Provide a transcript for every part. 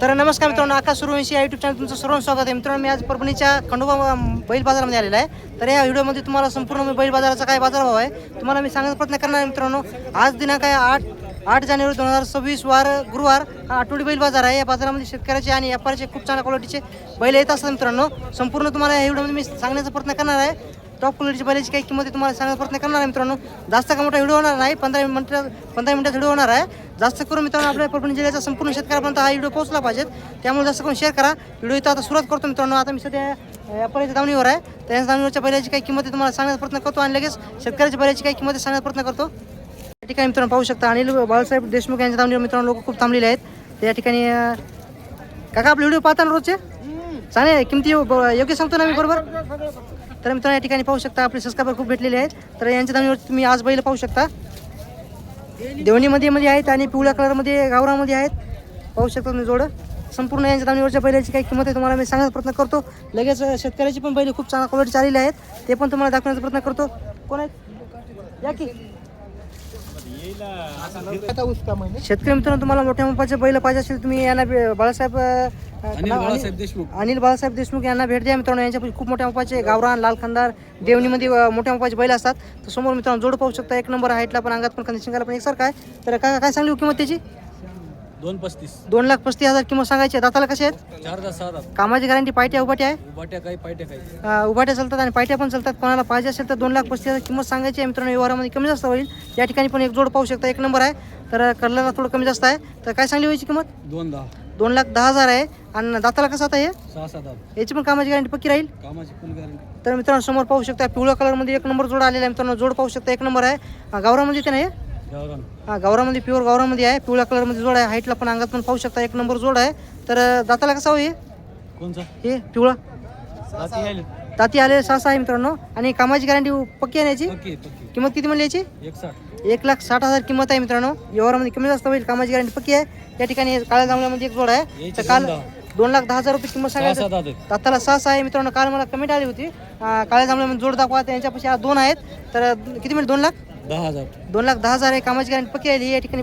तर नमस्कार मित्रांनो आकाश सुरवंशी या युट्यूब चॅनल तुमचं सर्व स्वागत आहे. मित्रांनो मी आज परभणीच्या खंडोबा बैल बाजारामध्ये आलेला आहे. तर या व्हिडिओमध्ये तुम्हाला संपूर्ण मी बैल बाजाराचा काय बाजारभाव आहे तुम्हाला मी सांगण्याचा प्रयत्न करणार आहे मित्रांनो. आज दिनांक आहे आठ आठ जानेवारी दोन हजार सव्वीस वार गुरुवार हा आठवडी बैल बाजार आहे. या बाजारामध्ये शेतकऱ्याचे आणि व्यापाऱ्याचे खूप चांगल्या क्वालिटीचे बैल येत असतात मित्रांनो. संपूर्ण तुम्हाला या व्हिडिओमध्ये मी सांगण्याचा प्रयत्न करणार आहे. टॉप क्वालिटीची बैलाची काही किंमत तुम्हाला सांगण्याचा प्रयत्न करणार आहे मित्रांनो. जास्त का मोठा व्हिडिओ होणार नाही पंधरा मिनिटं पंधरा मिनिटात व्हिडिओ होणार आहे. जास्त करून मित्रांनो आपल्या परभणी जिल्ह्याचा संपूर्ण शेतकऱ्यापर्यंत हा व्हिडिओ पोहोचला पाहिजे. त्यामुळे जास्त करून शेअर करा. व्हिडिओ इथं आता सुरुवात करतो मित्रांनो. आता मी सध्या व्यापाऱ्याच्या दावणीवर आहे. त्या दावणीवरच्या बैलाची काही किंमत तुम्हाला सांगण्याचा प्रयत्न करतो आणि लगेच शेतकऱ्याच्या बैलाची काही किंमत सांगण्याचा प्रयत्न करतो. या ठिकाणी मित्रांनो पाहू शकता अनिल बाळासाहेब देशमुख यांच्या दावणीवर मित्रांनो लोक खूप थांबलेले आहेत. तर या ठिकाणी काका आपले व्हिडिओ पाहता ना रोजचे चालेल किमती योग्य सांगतो ना मी बरोबर? तर मित्रांनो या ठिकाणी पाहू शकता आपले सबस्क्रायबर खूप भेटलेले आहेत. तर यांच्या दावणीवर तुम्ही आज बैल पाहू शकता. देवणीमध्ये मध्ये आहेत आणि पिवळ्या कलरमध्ये गावरामध्ये आहेत. पाहू शकता तुम्ही जोडं. संपूर्ण यांच्या दावणीवरच्या बैलाची काही किंमत आहे तुम्हाला मी सांगण्याचा प्रयत्न करतो. लगेच शेतकऱ्याची पण बैल खूप चांगल्या क्वालिटी आलेले आहेत. ते पण तुम्हाला दाखवण्याचा प्रयत्न करतो. कोण आहेत? या की? शेतकरी मित्रांनो तुम्हाला मोठ्या मापाचे बैल पाहिजे असेल तुम्ही यांना बाळासाहेब अं, अनिल नाव- बाळासाहेब देशमुख. अनिल बाळासाहेब देशमुख यांना भेट द्या मित्रांनो यांच्या खूप मोठ्या मापाचे गावरान लाल खंदार देवणीमध्ये अं, मोठ्या मापाचे बैल असतात. तर समोर मित्रांनो जोड पाहू शकता एक नंबर हाईटला पण अंगात पण खांदी शिंगाला पण एकसारखा आहे. तर काय काय सांगली किंमत त्याची? दोन पस्तीस. दोन लाख पस्तीस हजार किंमत सांगायची. दाताला कसे आहेत? चार दहा सहा कामाची गॅरंटी पायट्या उभाट्या आहे? उभाट्या काही पायट्या काही. अं, उभाट्या चालतात आणि पायट्या पण चालतात. कोणाला पाहिजे असेल तर दोन लाख पस्तीस हजार किंमत सांगायची आहे. मित्रांनो व्यवहारामध्ये कमी जास्त होईल. या ठिकाणी पण एक जोड पाहू शकता. एक नंबर आहे. तर कलरला थोडं कमी जास्त आहे. तर काय सांगली व्हायची किंमत? दोन दहा. दोन लाख दहा हजार आहे. आणि दाताला कसं आता हे? सहा सात दहा याची पण कामाची गॅरंटी पक्की राहील? कामाची फुल गॅरंटी. तर मित्रांनो समोर पाहू शकता. पिवळ्या कलरमध्ये एक नंबर जोड आलेला आहे. मित्रांनो जोड पाहू शकता. एक नंबर आहे. गावरामध्ये ते नाही हा गावरामध्ये प्युअर गावरामध्ये आहे पिवळ्या कलरमध्ये जोड आहे हाईटला पण अंगात पण पाहू शकता एक नंबर जोड आहे. तर दाताला कसा होईल कोणचा? हे पिवळा. दाती आलेले सहा आहे मित्रांनो. आणि कामाची गॅरंटी पक्की आहे याची? किंमत किती म्हणली याची? एक लाख साठ हजार किंमत आहे मित्रांनो. व्यवहारामध्ये कमी जास्त होईल कामाची गॅरंटी पक्की आहे. या ठिकाणी काळ्या जांभळ्यामध्ये एक जोड आहे. तर काल दोन लाख. दहा हजार रुपये किंमत सांगायचं. दाताला सहा आहे मित्रांनो. काल मला कमेंट आली होती. काळ्या जांभळ्यामध्ये जोड दाखवा त्यांच्यापाशी आज दोन आहेत. तर किती मिळेल? दोन लाख? दहा हजार. दोन लाख दहा हजार आहे कामाची गॅरंटी पक्की आहे या ठिकाणी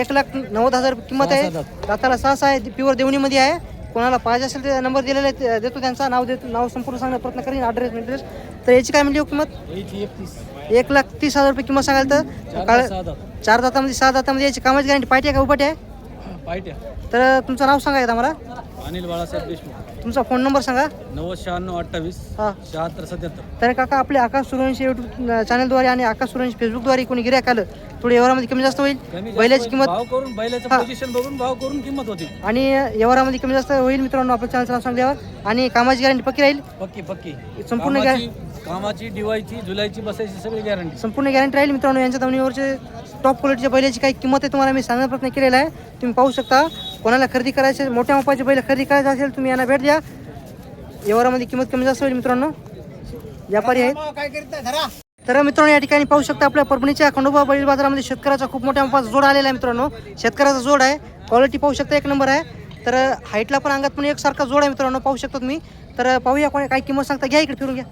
एक लाख नव्वद हजार किंमत आहे. सहा दाताला सहा आहे प्युअर देवणीमध्ये आहे. कोणाला पाहिजे असेल ते नंबर दिलेला आहे ते देतो त्यांचा. नाव देतो नाव संपूर्ण सांगण्याचा प्रयत्न करीन ॲड्रेस ॲड्रेस तर याची काय म्हणली हो किंमत? याची एकतीस. एक लाख तीस हजार रुपये किंमत सांगाल तर? काळ सहा चार दातामध्ये सहा दातामध्ये याची कामाची गॅरंटी पाहिजे का? उपाटी आहे? पायट्या तर तुमचं नाव सांगा एकदा मला. अनिल बाळासाहेब देशमुख. तुमचा फोन नंबर सांगा. नव्वद शहाण्णव अठ्ठावीस हां. शहात्तर सत्याहत्तर. तर काका आपले आकाश सुरवंशी यूट्यूब चॅनलद्वारे आणि आकाश सुरवंशी फेसबुकद्वारे कोणी गिऱ्हाईक आलं थोडी व्यवहारामध्ये कमी जास्त होईल. बैलाची किंमत भाव करून बैलाचं हा. पोझिशन बघून भाव करून किंमत होती. आणि व्यवहारामध्ये कमी जास्त होईल मित्रांनो आपल्या चॅनलचं नाव सांगल्यावर. आणि कामाची गॅरंटी पक्की राहील? पक्की पक्की. संपूर्ण कामाची कामाची डिवायची जुलायची बसायची सगळी गॅरंटी संपूर्ण गॅरंटी राहील मित्रांनो यांच्या दावणीवरचे टॉप क्वालिटीच्या बैलाची काही किंमत आहे तुम्हाला मी सांगण्याचा प्रयत्न केलेला आहे. तुम्ही पाहू शकता. कोणाला खरेदी करायचे मोठ्या मापाचे बैल खरेदी करायचे असेल तुम्ही यांना भेट द्या. व्यवहारामध्ये किंमत कमी जास्त होईल मित्रांनो. व्यापारी आहेत. तर मित्रांनो या ठिकाणी पाहू शकता आपल्या परभणीच्या खंडोबा बैल बाजारामध्ये शेतकऱ्याचा खूप मोठ्या मापाचा जोड आलेला आहे मित्रांनो. शेतकऱ्याचा जोड आहे. क्वालिटी पाहू शकता एक नंबर आहे. तर हाईटला पण अंगात पण एकसारखा जोड आहे मित्रांनो पाहू शकता तुम्ही. तर पाहूया कोणी काय किंमत सांगता. घ्या इकडे फिरून घ्या.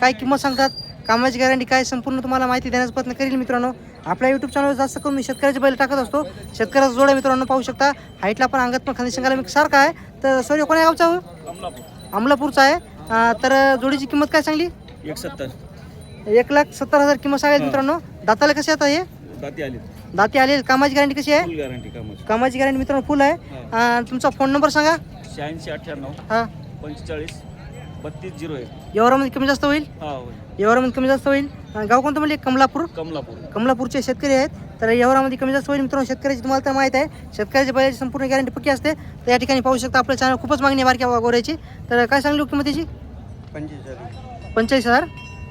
काय किंमत सांगतात? कामाची गॅरंटी काय? संपूर्ण तुम्हाला माहिती देण्याचा प्रयत्न करेल मित्रांनो. आपल्या यूट्यूब चॅनलवर जास्त करून मी शेतकऱ्याचे बैल टाकत असतो. शेतकऱ्याचा जोड आहे मित्रांनो पाहू शकता. हाईटला पण अंगात पण खाली शिंगाला मी सारखा आहे. तर सॉरी कोण्या गावचा हो? अमलापूरचा आहे. तर जोडीची किंमत काय सांगली? एक सत्तर एक लाख सत्तर हजार किंमत सांगायची मित्रांनो. दाताला कसे आता हे? जाती आली. दाती आले. कामाची गॅरंटी कशी आहे? गॅरंटी कामाची. कामाची गॅरंटी मित्रांनो फुल आहे. तुमचा फोन नंबर सांगा. शहाऐंशी अठ्ठ्याण्णव हां. पंचेचाळीस बत्तीस झिरो एक. व्यवहारामध्ये कमी जास्त होईल? व्यवहारामध्ये कमी जास्त होईल? गाव कोणतं म्हणजे? कमलापूर? कमलापूर. कमलापूरचे शेतकरी आहेत. तर यावरामध्ये कमी जास्त होईल मित्रांनो. शेतकऱ्याची तुम्हाला तर माहीत आहे. शेतकऱ्याच्या बैलाची संपूर्ण गॅरंटी पक्की असते. तर या ठिकाणी पाहू शकता आपलं चॅनल खूपच मागणी आहे बारक्या गोऱ्याची. तर काय सांगली किंमत त्याची पंचेचाळीस पंचेचाळीस हजार.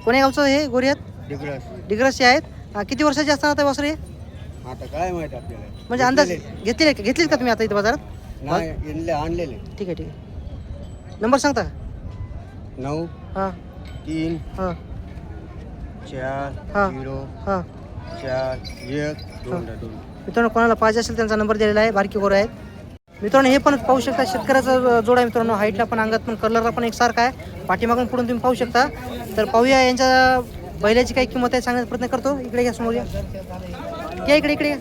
कोण्या गावचं हे गोरे आहेत? डिग्रस. डिग्रसचे आहेत. किती वर्षाचे असतात आता वासरे? आता काय माहीत आपल्याला? म्हणजे अंदाज घेतलेले. घेतलेत का तुम्ही आता इथं बाजारात? आणलेले. ठीक आहे ठीक आहे. नंबर सांगता? का नऊ हां. तीन हां. चार. झिरो हां. चार एक दोन दोन. मित्रांनो कोणाला पाहिजे असेल त्यांचा नंबर दिलेला आहे बारकी गोरं आहेत मित्रांनो हे पण पाहू शकता शेतकऱ्याचा जोड आहे मित्रांनो हाईटला पण अंगात पण कलरला पण एकसारखा आहे. पाठीमागून पुढून तुम्ही पाहू शकता. तर पाहूया यांच्या बैलाची काही किंमत आहे सांगण्याचा प्रयत्न करतो. इकडे घ्या समोर या या इकडे इकडे या.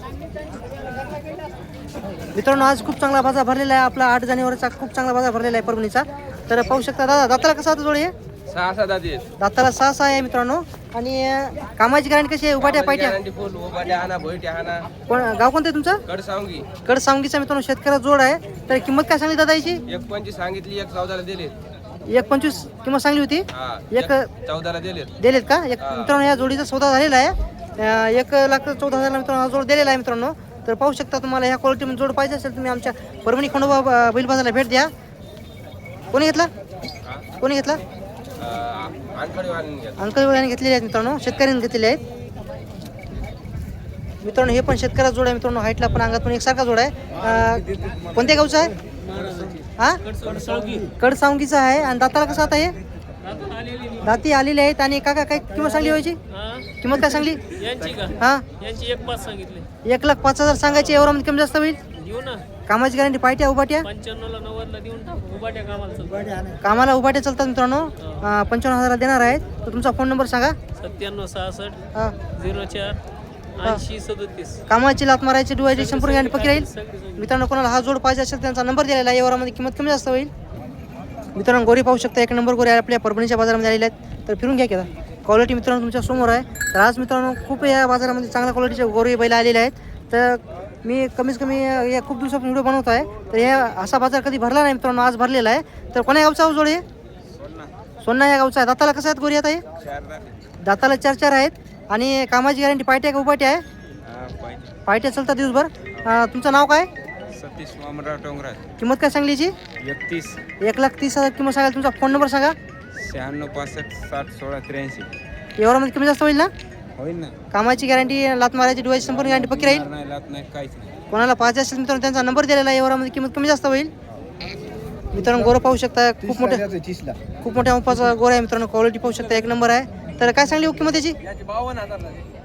मित्रांनो आज खूप चांगला बाजार भरलेला आहे. आपला आठ जानेवारीचा खूप चांगला बाजार भरलेला आहे परभणीचा. तर पाहू शकता दादा दाताला कसा आता जोडी आहे सहा सहा दादी आहेत. दाताला सहा सहा आहे मित्रांनो. आणि अं, कामाची गॅरंटी कशी आहे? उभाट्या पायट्या? गॅरंटी फुल उभाट्या हाना भोईट्या हाना. कोण गाव कोणतं आहे तुमचं? कड सांगी कड सावंगीचा मित्रांनो शेतकऱ्याचा जोड आहे. तर किंमत काय सांगली दादा याची एक पंचवीस सांगितली एक चौदाला दिले एक पंचवीस किंमत सांगली होती? हा एक चौदाला दिलेत. दिलेत का? एक मित्रांनो या जोडीचा सौदा झालेला आहे. अं, एक लाख चौदा हजार मित्रांनो हा जोड दिलेला आहे मित्रांनो. तर पाहू शकता तुम्हाला ह्या क्वालिटीमध्ये जोड पाहिजे असेल तुम्ही आमच्या परभणी खंडोबा ब- बैल बाजारला भेट द्या. कोणी घेतला? कोणी घेतला? अंकल यांनी घेतलेले आहेत मित्रांनो शेतकऱ्यांनी घेतलेले आहेत. मित्रांनो हे पण शेतकऱ्याचा जोड आहे मित्रांनो हाईटला पण अंगात पण एकसारखा जोड आहे. अं, कोणत्या गावचा आहे? हा? कड सावंगीचा आहे. आणि दाताला कसं आता हे? दाती आलेले आहेत आणि काका काय किंमत सांगली व्हायची किंमत काय सांगली? यांची का? हा? यांची एक पाच सांगितले. एक लाख पाच हजार सांगायचे एवढ्यामध्ये कमी जास्त होईल? कामाची गॅरंटी पाहिजे उभाट्या पंच्याण्णवला नव्वदला देऊन टाकू. उभाट्या कामाला कामाला उभाट्या चालतात मित्रांनो? पंचावन्न हजाराला देणार आहेत. तर तुमचा फोन नंबर सांगा. सत्त्याण्णव सहासष्ट हा. झिरो चार ऐंशी सदतीस. कामाची लात मारायची डुवायची संपूर्ण गॅरंटी पक्की राहील. मित्रांनो कोणाला हा जोड पाहिजे असेल त्यांचा नंबर दिलेला आहे. यावरामध्ये किंमत कमी जास्त होईल. मित्रांनो गोरी पाहू शकता एक नंबर गोरी आपल्या परभणीच्या बाजारामध्ये आलेले आहेत. तर फिरून घ्या केला क्वालिटी मित्रांनो तुमच्यासमोर आहे. तर आज मित्रांनो खूप या बाजारामध्ये चांगल्या क्वालिटीच्या गोरी बैल आलेले आहेत. तर मी कमीत कमी या खूप दिवसापासून व्हिडिओ बनवत आहे. तर हे असा बाजार कधी भरला नाही मित्रांनो आज भरलेला आहे. तर कोण्या गावचा हा जोड? आहे सोन्ना या गावचा आहे. दाताला कसं आहेत गोरी आता हे? दाताला चार चार आहेत. आणि कामाची गॅरंटी पायट्या का उपाट्या आहे? पायट्या. चालतात दिवसभर. तुमचं नाव काय? सतीश वामनराव टोंगरा किंमत काय सांगली याची? एकतीस. एक लाख तीस हजार किंमत सांगाल. तुमचा फोन नंबर सांगा. शहाण्णव पासष्ट साठ सोळा त्र्याऐंशी. एवढ्यामध्ये कमी जास्त होईल ना? होईल ना. कामाची गॅरंटी लात मारायची डुवायची संपूर्ण गॅरंटी पक्की राहील? नाही लात नाही काहीच नाही. कोणाला पाहिजे असेल मित्रांनो त्यांचा नंबर दिलेला आहे एवढ्यामध्ये किंमत कमी जास्त होईल. मित्रांनो गोरं पाहू शकता खूप मोठ्या खूप मोठ्या उपाचा गोर आहे मित्रांनो क्वालिटी पाहू शकता एक नंबर आहे. तर काय सांगली हो किंमत त्याची याची बावन्न हजार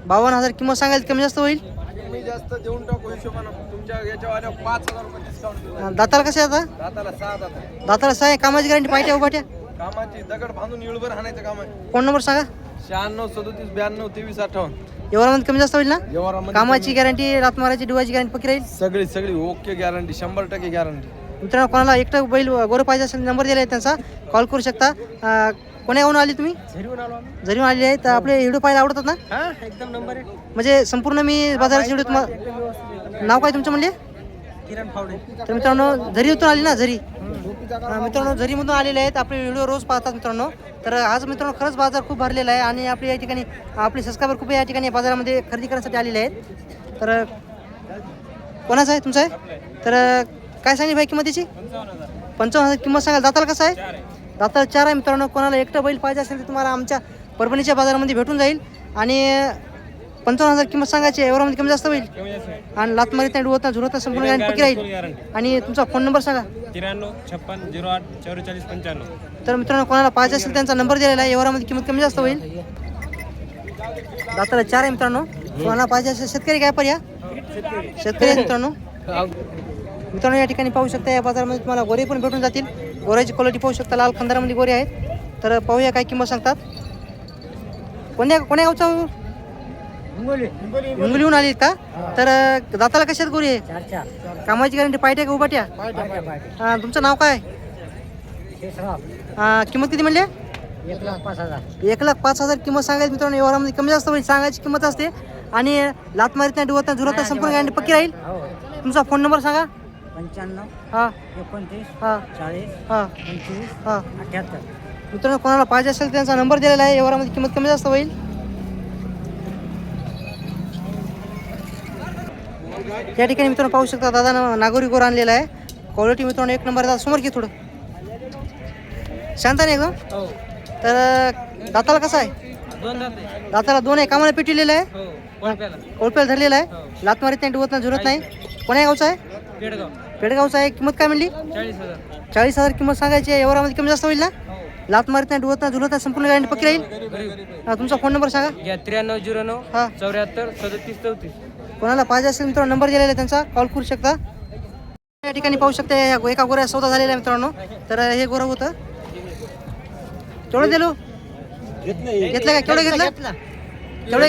बावन्न हजार किंमत सांगाल कमी जास्त होईल? तुम्ही जास्त देऊन टाकू हिशोबानं तुमच्या याच्यावर पाच हजार रुपये डिस्काउंट अं, दाताला कसे आता? दाताला सहा दाता दाताला सहा आहे कामाची गॅरंटी पाहिजे उभाट्या कामाची दगड बांधून इळभर हाणायचं काम आहे. फोन नंबर सांगा? शहाण्णव सदोतीस ब्याण्णव तेवीस अठ्ठावन्न. एवढ्यामध्ये कमी जास्त होईल ना? व्यवहारामध्ये कामाची गॅरंटी लात मारायची डुवायची गॅरंटी पक्की राहील? सगळी सगळी ओके गॅरंटी शंभर टक्के गॅरंटी मित्रांनो कोणाला एकटं बैल गोरं पाहिजे असेल नंबर दिला आहे त्यांचा कॉल करू शकता. अं, कोण्याहून आली तुम्ही? जरी आलेली आहे तर आपले व्हिडिओ पाहायला आवडतात ना? हा एकदम नंबर आहे म्हणजे संपूर्ण मी बाजाराचे व्हिडिओ तुम्हाला नाव काय तुमचं म्हणले? किरण फावडे. तर मित्रांनो झरीतून आली ना झरी? मित्रांनो झरीमधून आलेले आहेत आपले व्हिडिओ रोज पाहतात मित्रांनो. तर आज मित्रांनो खरंच बाजार खूप भरलेला आहे आणि आपले या ठिकाणी आपले सबस्क्रायबर खूप या ठिकाणी बाजारामध्ये खरेदी करण्यासाठी आलेले आहेत. तर कोणाचं आहे तुमचं आहे? तर काय सांगली भाई किंमत त्याची पंचावन्न हजार. किंमत सांगाल. दाताला कसं आहे. दाताला चार आहे मित्रांनो. कोणाला एकटं बैल पाहिजे असेल तर तुम्हाला आमच्या परभणीच्या बाजारामध्ये भेटून जाईल. आणि पंचावन्न हजार किंमत सांगायची एवढ्यामध्ये कमी जास्त होईल? आणि लात मारीत नाही डुवत नाही झुरत नाही संपूर्ण गॅरंटी पक्की राहील. आणि तुमचा फोन नंबर सांगा. त्र्याण्णव छप्पन झिरो आठ चौवेचाळीस पंच्याण्णव. तर मित्रांनो कोणाला पाहिजे असेल त्यांचा नंबर दिलेला आहे एवढ्यामध्ये किंमत कमी जास्त होईल. दाताला चार आहे मित्रांनो. कोणाला पाहिजे असेल शेतकरी काय पर्या शेतकरी मित्रांनो. मित्रांनो या ठिकाणी पाहू शकता या बाजारामध्ये तुम्हाला गोरे पण भेटून जातील. गोऱ्याची क्वालिटी पाहू शकता लाल खंदारामध्ये गोरे आहेत. तर पाहूया काय किंमत सांगतात. कोण्या कोण्या गावचा हिंगोलीहून आली का? तर अं, दाताला कशात गोरी? आहे कामाची गॅरंटी पाहिजे का उभाट्या हा, तुमचं नाव काय? हा, किंमत किती म्हणले? एक लाख पाच हजार. एक लाख पाच हजार किंमत सांगायची मित्रांनो व्यवहारामध्ये कमी जास्त होईल सांगायची किंमत असते. आणि लात मारीत नाही डुवत नाही झुरत नाही संपूर्ण गॅरंटी पक्की राहील? हो. तुमचा फोन नंबर सांगा. पंच्याण्णव हा. एकोणतीस हा. चाळीस हा. पंचवीस हा. अठ्याहत्तर. मित्रांनो कोणाला पाहिजे असेल त्यांचा नंबर दिलेला आहे व्यवहारामध्ये किंमत कमी जास्त होईल. या ठिकाणी मित्रांनो पाहू शकता दादा नागोरी गोर आणलेला आहे. क्वालिटी मित्रांनो एक नंबर दादा समोर घे थोडं. शांत नाही एकदम हो. तर दाताला कसं आहे? दाताला दोन आहे. कामाला पेटलेलं आहे. हो कोळप्याला. धरलेला आहे. लात मारीत नाही डुवत नाही झुरत नाही. कोण्या गावचा आहे? पेडगाव. पेडगावचा आहे. किंमत काय म्हणली? चाळीस हजार. किंमत सांगायची आहे. एवढ्यामध्ये कमी जास्त होईल ना? लात मारीत नाही डुवत नाही झुरत नाही संपूर्ण गॅरंटी पक्की राहील? हा, तुमचा फोन नंबर सांगा. त्र्याण्णव झिरो नऊ हा. चौऱ्याहत्तर सदतीस चौतीस. कोणाला पाहिजे असेल मित्रांनो नंबर दिलेला आहे त्यांचा. कॉल करू शकता. या ठिकाणी पाहू शकता या एका गोऱ्या सौदा झालेला आहे मित्रांनो. तर हे गोरं होतं. केवढं दिलो? घेतलं का? केवढं घेतलं? केवढं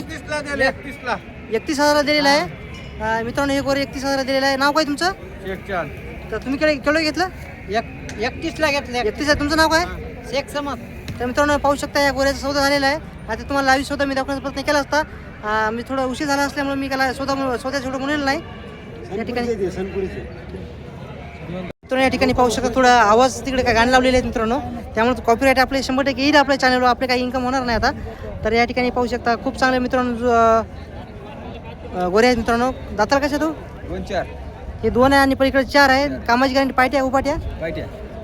एकतीस हजाराला दिलेलं आहे. मित्रांनो हे गोरे एकतीस हजाराला दिलेलं आहे. नाव काय तुमचं? तर तुम्ही केवढे केवढे घेतलं? एक एकतीसला घेतले. एकतीस आहे. तुमचं नाव काय? शेख समज तर मित्रांनो पाहू शकता या गोऱ्याचा सौदा झालेला आहे. आता तुम्हाला लाईव्ह सौदा मी दाखवण्याचा प्रयत्न केला असता. मी थोडा उशीर झाला असल्यामुळे मी त्याला सौदा सौदा थोडं म्हणलेलं नाही. या ठिकाणी मित्रांनो या ठिकाणी पाहू शकता थोडा आवाज तिकडे काय गाणं लावलेले आहेत मित्रांनो. त्यामुळे कॉपीराईट आपले शंभर टक्के येईल आपल्या चॅनलवर आपले काही इन्कम होणार नाही आता. तर या ठिकाणी पाहू शकता खूप चांगले मित्रांनो गोरे आहेत मित्रांनो. दाताला कसे तू दोन चार. हे दोन आहे आणि पलीकडे चार आहे. कामाची गॅरंटी पायट्या उपाट्या?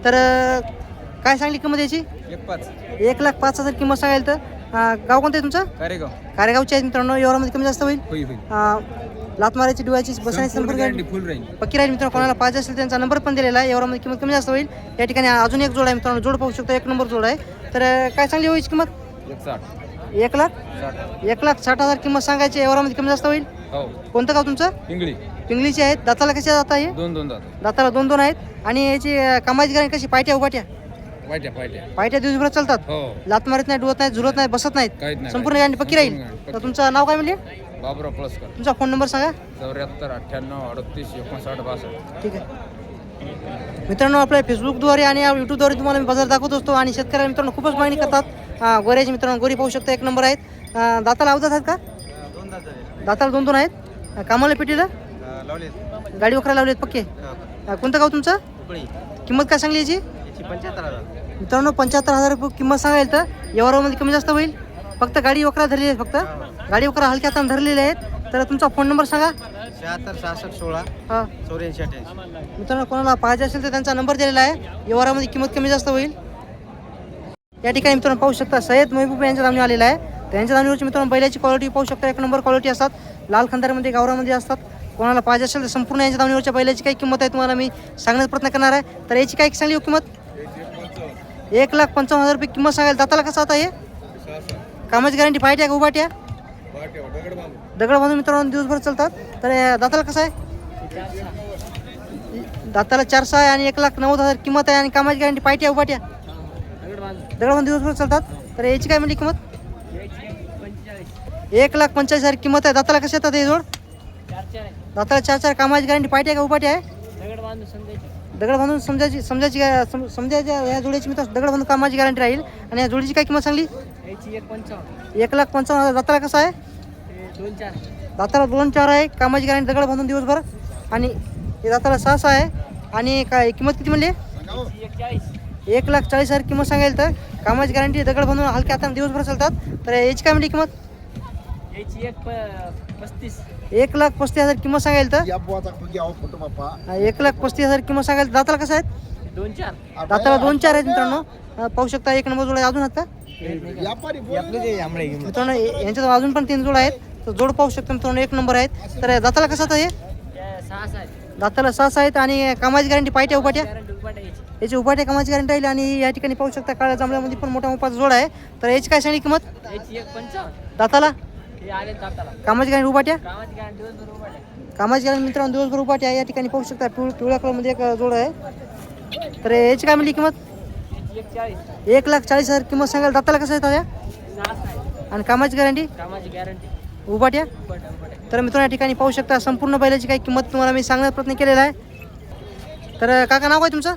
तर काय सांगली किंमत याची? एक पाच. एक लाख पाच हजार किंमत सांगाल तर? अं, गाव कोणतं आहे तुमचं? कारेगाव. कारेगावचे आहेत मित्रांनो एवढ्यामध्ये कमी जास्त होईल? होईल होईल. अं, लात मारायची डोळ्याची बसण्याची गॅरंटी फुल राहील पक्की राहील मित्रांनो कोणाला पाहिजे असेल त्यांचा नंबर पण दिलेला आहे. एवढ्यामध्ये किंमत कमी जास्त होईल. या ठिकाणी अजून एक जोड आहे मित्रांनो जोड पाहू शकतो एक नंबर जोड आहे. तर अं, काय चांगली होईल किंमत? एक साठ एक लाख? साठ. एक लाख साठ हजार किंमत सांगायची एवढ्यामध्ये कमी जास्त होईल? हो. कोणतं गाव तुमचं? पिंगळी. पिंगलीचे आहेत. दाताला कशा जात आहे दोन दोन जातो दाताला दोन दोन आहेत. आणि याची अं, कामाची कशी? पायट्या उपाट्या पाहिजे पाहिजे पायट्या दिवसभरात चालतात. हो. लात मारत नाही डुवत नाही झुलत नाही बसत नाहीत. काहीच नाही. संपूर्ण गॅरंटी पक्की राहील. संपूर्ण तर तुमचं नाव काय म्हणले? बाबुराव पळसकर. तुमचा फोन नंबर सांगा. चौऱ्याहत्तर अठ्ठ्याण्णव अडतीस एकोणसाठ बासष्ट. ठीक आहे. मित्रांनो आपल्या फेसबुकद्वारे आणि यूट्यूबद्वारे तुम्हाला मी बाजार दाखवत असतो आणि शेतकऱ्या मित्रांनो खूपच मागणी करतात. अं, गोऱ्याचे मित्रांनो गोरी पाहू शकता एक नंबर आहेत. अं, दाताला अवजात आहेत का? दाताला दोन दोन आहेत. अं, कामाला पेटीला? लावले गाडी वखरा लावलेत पक्के. अं, कोणतं गाव तुमचं? किंमत काय सांगली याची? पंच्याहत्तर हजार. मित्रांनो पंच्याहत्तर हजार रुपये किंमत सांगायला तर व्यवहारामध्ये कमी जास्त होईल. फक्त गाडी वखरा धरलेली आहेत फक्त. गाडी वखरा हलक्या हाताने धरलेले आहेत. तर तुमचा फोन नंबर सांगा. शहात्तर सहासष्ट सोळा हां. चौऱ्याऐंशी अठ्ठ्याऐंशी. मित्रांनो कोणाला पाहिजे असेल तर त्यांचा नंबर दिलेला आहे. व्यवहारामध्ये किंमत कमी जास्त होईल. या ठिकाणी मित्रांनो पाहू शकता सय्यद महबूब यांच्या दावणी आलेला आहे. त्यांच्या दावणीवरची मित्रांनो बैलाची क्वालिटी पाहू शकता. एक नंबर क्वालिटी असतात. लाल खंदारमध्ये गावरामध्ये असतात. कोणाला पाहिजे असेल तर संपूर्ण यांच्या दावणीवरच्या बैलाची काय किंमत आहे तुम्हाला मी सांगण्याचा प्रयत्न करणार आहे. तर याची काय सांगली हो किंमत? एक लाख पंचावन्न हजार रुपये किंमत सांगायला दाताला कसं आता हे? कामाची गॅरंटी पाहिजे का? उभाट्या दगड बांधून मित्रांनो दिवसभर चालतात. तर दाताला कसं आहे? दाताला चार सहा आहे आणि एक लाख नव्वद हजार किंमत आहे आणि कामाची गॅरंटी पायट्या उभाट्या दगड बांधून दिवसभर चालतात. तर याची काय म्हणली किंमत? एक लाख पंचाळीस हजार किंमत आहे. दाताला कसे येतात हे जोड? दाताला चार चार कामाची गॅरंटी पायट्या का? उभाट्या आहे दगड बांधून समजायची समजायची सम- समजायच्या या जोडीची मित्र दगड बांधून कामाची गॅरंटी राहील. आणि या जोडीची काय किंमत सांगली? एक लाख पंचावन्न हजार. दाताला कसं आहे? दाताला दोन चार आहे. कामाची गॅरंटी दगड बांधून दिवसभर. आणि हे दाताला सहा सहा आहे. आणि काय किंमत किती म्हणली? एक लाख चाळीस हजार किंमत सांगायला तर कामाची गॅरंटी दगड बांधून हलक्या हाताने दिवसभर चालतात. तर याची काय म्हणली किंमत? एक लाख पस्तीस हजार किंमत सांगायला तर? हा, एक लाख पस्तीस हजार किंमत सांगायला दाताला कसं आहेत? दोन चार. दाताला दोन चार आहेत मित्रांनो. अं, पाहू शकता एक नंबर जोड आहे. अजून आहेत. का मित्रांनो यांच्यात अजून पण तीन जोड आहेत. तर जोड पाहू शकता मित्रांनो एक नंबर आहेत. तर दाताला कसं आता हे? सहा दाताला सहा आहेत आणि कामाची गॅरंटी पायट्या उपाट्या? याची. उपाट्या कामाची गॅरंटी राहील आणि या ठिकाणी पाहू शकता काळ्या जांभळ्यामध्ये पण मोठा मोठा जोड आहे. तर याची काय सांगली किंमत? एक पंचावन्न. दाताला? कामाची गॅरंटी उपाट्या कामाची गॅरंटी मित्रांनो दिवसभर उपाट्या या ठिकाणी पाहू शकता पिवळ पिवळ्या कलरमध्ये एक जोड आहे. तर याची काय म्हणली किंमत? एक लाख चाळीस हजार किंमत सांगायला दाताला कसं येतात आहे आणि कामाची गॅरंटी? कामाची गॅरंटी. उपाट्या तर मित्रांनो या ठिकाणी पाहू शकता संपूर्ण बैलाची काही किंमत तुम्हाला मी सांगण्याचा प्रयत्न केलेला आहे. तर काका नाव काय तुमचं?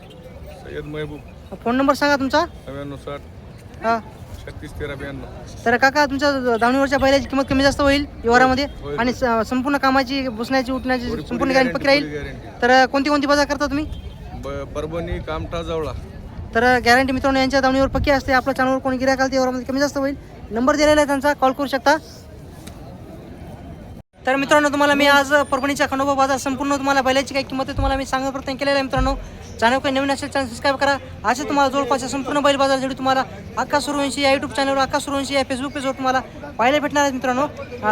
सय्यद महबूब. फोन नंबर सांगा तुमचा. नव्याण्णव साठ. हां. छत्तीस तेरा ब्याण्णव. तर काका तुमच्या धावणीवरच्या बैलाची किंमत कमी जास्त होईल व्यवहारामध्ये? आणि स- संपूर्ण कामाची बसण्याची उठण्याची संपूर्ण गॅरंटी पक्की राहील? तर कोणती कोणती बाजार करता तुम्ही? ब- परभणी कामठा जवळा. तर गॅरंटी मित्रांनो यांच्या धावणीवर पक्की असते. आपल्या चॅनलवर कोणी गिरायक आलं व्यवहारामध्ये कमी जास्त होईल. नंबर दिलेला आहे त्यांचा. कॉल करू शकता. तर मित्रांनो तुम्हाला मी आज परभणीच्या खंडोबा बाजार संपूर्ण तुम्हाला बैलाची काही किंमत तुम्हाला मी सांगत प्रयत्न केलेला आहे मित्रांनो. चॅनल काही नवीन असेल चॅनल सबस्क्राईब करा. असे तुम्हाला जवळपास संपूर्ण बैल बाजार जेवढी तुम्हाला अक्का सुरवंशी या यूट्यूब चॅनलवर अक्का सुरवंशी या फेसबुक पेजवर तुम्हाला पाहायला भेटणार आहे मित्रांनो.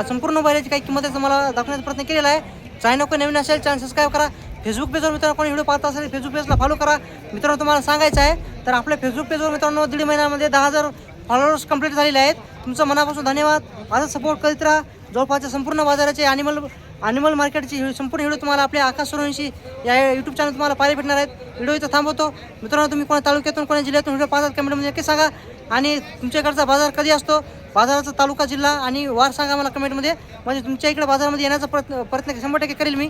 संपूर्ण बैलाची काही किंमत आहे तुम्हाला दाखवण्याचा प्रयत्न केलेला आहे. चॅनल काही नवीन असेल चॅनल सबस्क्राईब करा. फेसबुक पेजवर मित्रांनो कोणी व्हिडिओ पाहत असेल फेसबुक पेजला फॉलो करा. मित्रांनो तुम्हाला सांगायचं आहे तर आपल्या फेसबुक पेजवर मित्रांनो दीड महिन्यामध्ये दहा हजार फॉलोअर्स कंप्लीट झालेले आहेत. तुमचं मनापासून धन्यवाद. माझा सपोर्ट करीत राहा. जवळपासच्या संपूर्ण बाजाराचे ॲनिमल ॲनिमल मार्केटची संपूर्ण व्हिडिओ तुम्हाला आपल्या आकाश सोनशी या यूट्यूब चॅनल तुम्हाला पाहायला भेटणार आहेत. व्हिडिओ इथं थांबवतो. मित्रांनो तुम्ही कोणा तालुक्यातून कोणा जिल्ह्यातून व्हिडिओ पाहतात कमेंटमध्ये नक्की सांगा. आणि तुमच्याकडचा बाजार कधी असतो? बाजाराचा तालुका जिल्हा आणि वार सांगा मला कमेंटमध्ये म्हणजे तुमच्या इकडे बाजारामध्ये येण्याचा प्रयत्न प्रयत्न शंभर टक्के करेल मी.